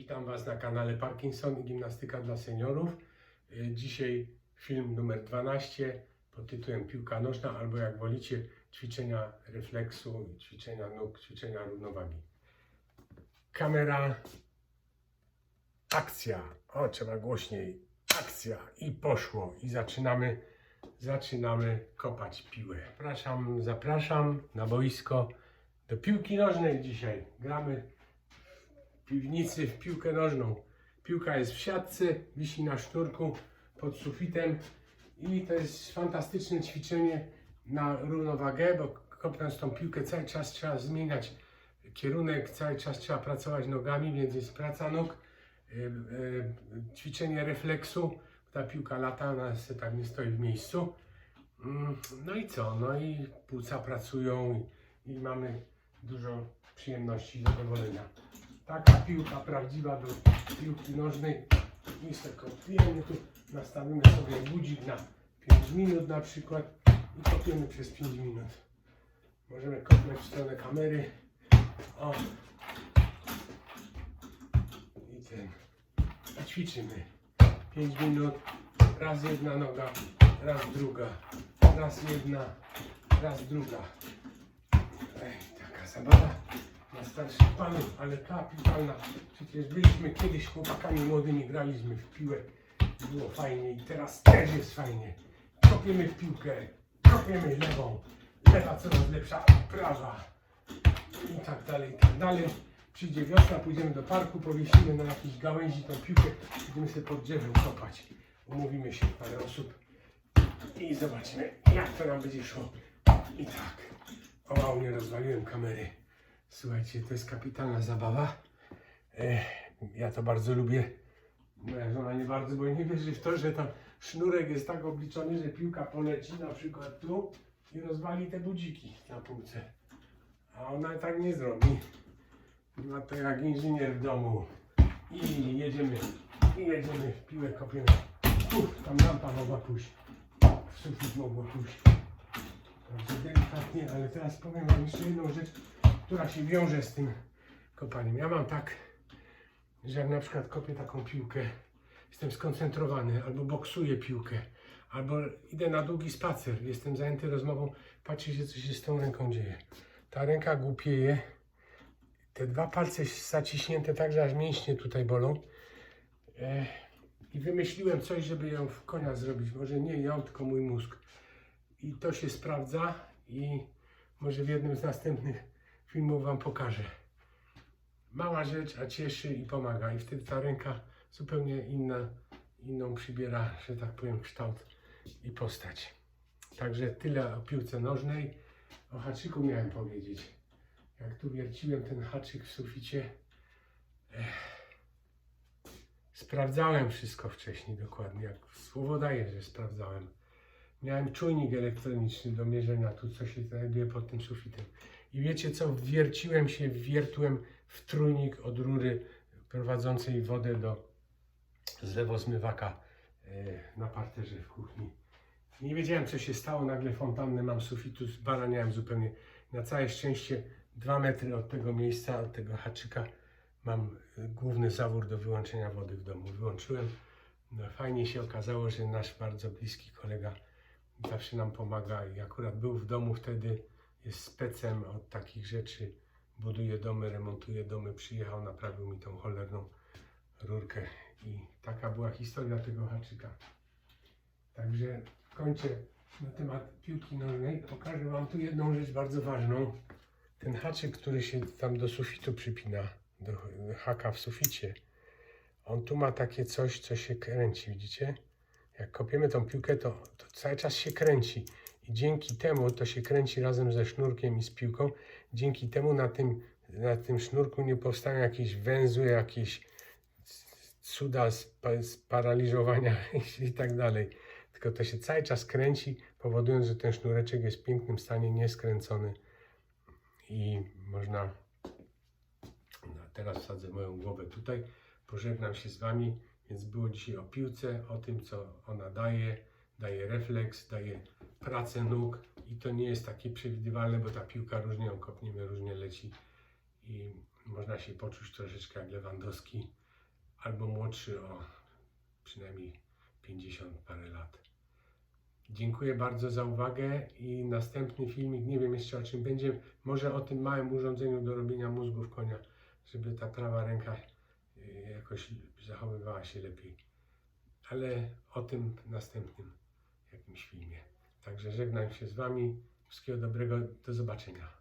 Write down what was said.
Witam Was na kanale Parkinson i Gimnastyka dla Seniorów. Y, Dzisiaj film numer 12 pod tytułem Piłka nożna albo jak wolicie ćwiczenia refleksu, ćwiczenia nóg, ćwiczenia równowagi. Kamera, akcja. O, trzeba głośniej. Akcja i poszło i zaczynamy, zaczynamy kopać piłę. Zapraszam, zapraszam na boisko do piłki nożnej dzisiaj. Gramy piwnicy w piłkę nożną. Piłka jest w siatce, wisi na sznurku pod sufitem i to jest fantastyczne ćwiczenie na równowagę, bo kopnąc tą piłkę cały czas trzeba zmieniać kierunek, cały czas trzeba pracować nogami, więc jest praca nóg, y, y, ćwiczenie refleksu, ta piłka lata, ona se tak nie stoi w miejscu. Mm, No i co? No i płuca pracują i mamy dużo przyjemności i zadowolenia. Taka piłka prawdziwa do piłki nożnej. Sobie kopiemy tu, nastawimy sobie budzik na 5 minut na przykład i kopiemy przez 5 minut. Możemy kopnąć w stronę kamery. O. I ten. I ćwiczymy. 5 minut. Raz jedna noga, raz druga. Raz jedna, raz druga. Ej, taka zabawa na starszych panów, ale kapitalna. Przecież byliśmy kiedyś chłopakami młodymi, graliśmy w piłę. Było fajnie i teraz też jest fajnie. Kopiemy w piłkę, kopiemy lewą, lewa coraz lepsza, prawa i tak dalej, i tak dalej. Przyjdzie wiosna, pójdziemy do parku, powiesimy na jakiejś gałęzi tą piłkę, będziemy sobie pod drzewem kopać. Umówimy się parę osób i zobaczymy, jak to nam będzie szło. I tak. O, nie rozwaliłem kamery. Słuchajcie, to jest kapitalna zabawa. Ech, ja to bardzo lubię. Moja żona nie bardzo, bo nie wierzy w to, że tam sznurek jest tak obliczony, że piłka poleci na przykład tu i rozwali te budziki na półce. A ona tak nie zrobi. Ma to jak inżynier w domu. I jedziemy, i jedziemy, piłę kopiemy. Uff, tam lampa mogła pójść. W sufit mogła pójść. Także delikatnie, ale teraz powiem Wam jeszcze jedną rzecz, która się wiąże z tym kopaniem. Ja mam tak, że jak na przykład kopię taką piłkę, jestem skoncentrowany, albo boksuję piłkę, albo idę na długi spacer, jestem zajęty rozmową, patrzę się, co się z tą ręką dzieje. Ta ręka głupieje, te dwa palce zaciśnięte tak, że aż mięśnie tutaj bolą. E, I wymyśliłem coś, żeby ją w konia zrobić. Może nie ją, tylko mój mózg. I to się sprawdza i może w jednym z następnych filmów Wam pokażę. Mała rzecz, a cieszy i pomaga. I wtedy ta ręka zupełnie inna, inną przybiera, że tak powiem, kształt i postać. Także tyle o piłce nożnej. O haczyku miałem powiedzieć. Jak tu wierciłem ten haczyk w suficie, ech, sprawdzałem wszystko wcześniej dokładnie. Jak słowo daję, że sprawdzałem. Miałem czujnik elektroniczny do mierzenia tu, co się znajduje pod tym sufitem. I wiecie co? Wierciłem się, wiertłem w trójnik od rury prowadzącej wodę do zlewozmywaka e, na parterze w kuchni. Nie wiedziałem, co się stało. Nagle fontannę mam sufitu, zbaraniałem zupełnie. Na całe szczęście dwa metry od tego miejsca, od tego haczyka mam główny zawór do wyłączenia wody w domu. Wyłączyłem. No, fajnie się okazało, że nasz bardzo bliski kolega zawsze nam pomaga i akurat był w domu wtedy, jest specem od takich rzeczy, buduje domy, remontuje domy, przyjechał, naprawił mi tą cholerną rurkę i taka była historia tego haczyka. Także kończę na temat piłki nożnej. Pokażę Wam tu jedną rzecz bardzo ważną. Ten haczyk, który się tam do sufitu przypina, do haka w suficie, on tu ma takie coś, co się kręci, widzicie? Jak kopiemy tą piłkę, to, to cały czas się kręci. I dzięki temu to się kręci razem ze sznurkiem i z piłką. Dzięki temu na tym, na tym sznurku nie powstają jakieś węzły, jakieś cuda spa- sparaliżowania i tak dalej. Tylko to się cały czas kręci, powodując, że ten sznureczek jest w pięknym stanie, nieskręcony. I można. No, teraz wsadzę moją głowę tutaj. Pożegnam się z Wami. Więc było dzisiaj o piłce, o tym, co ona daje. Daje refleks, daje pracę nóg i to nie jest takie przewidywalne, bo ta piłka różnie ją kopniemy, różnie leci i można się poczuć troszeczkę jak Lewandowski albo młodszy o przynajmniej 50 parę lat. Dziękuję bardzo za uwagę i następny filmik, nie wiem jeszcze o czym będzie, może o tym małym urządzeniu do robienia mózgów konia, żeby ta prawa ręka y, jakoś zachowywała się lepiej. Ale o tym następnym jakimś filmie. Także żegnam się z Wami. Wszystkiego dobrego. Do zobaczenia.